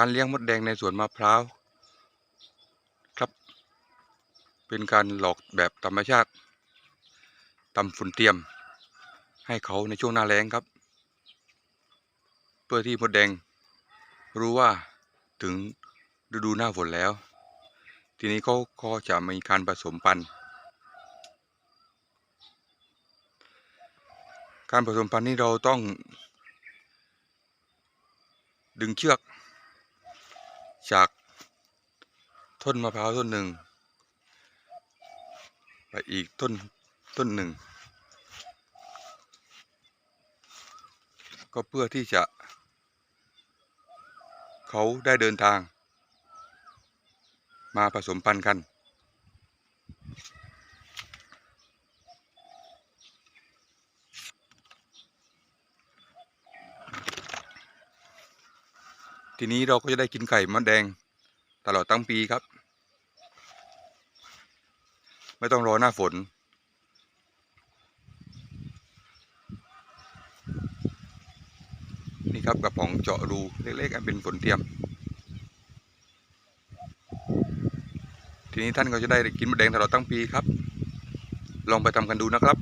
การเลี้ยงมดแดงในสวนมะพร้าวครับ เป็นการหลอกแบบธรรมชาติตำฝุ่นเทียม ให้เขาในช่วงหน้าแล้งครับ เพื่อที่มดแดง รู้ว่าถึงฤดูหน้าฝนแล้ว ทีนี้เขาก็จะมีการผสมพันธุ์การผสมพันธุ์นี้เราต้องดึงเชือก จากต้นมะพร้าวต้นหนึ่ง ไปอีกต้นต้นหนึ่ง ก็เพื่อที่จะ เขาได้เดินทาง มาผสมพันธุ์กัน ทีนี้เราก็จะได้กินไข่มดแดงตลอดทั้งปีครับ ไม่ต้องรอหน้าฝน นี่ครับกระป๋องเจาะรูเล็กๆอันเป็นฝนเทียม ทีนี้ท่านก็จะได้กินมดแดงตลอดทั้งปีครับ ลองไปทำกันดูนะครับ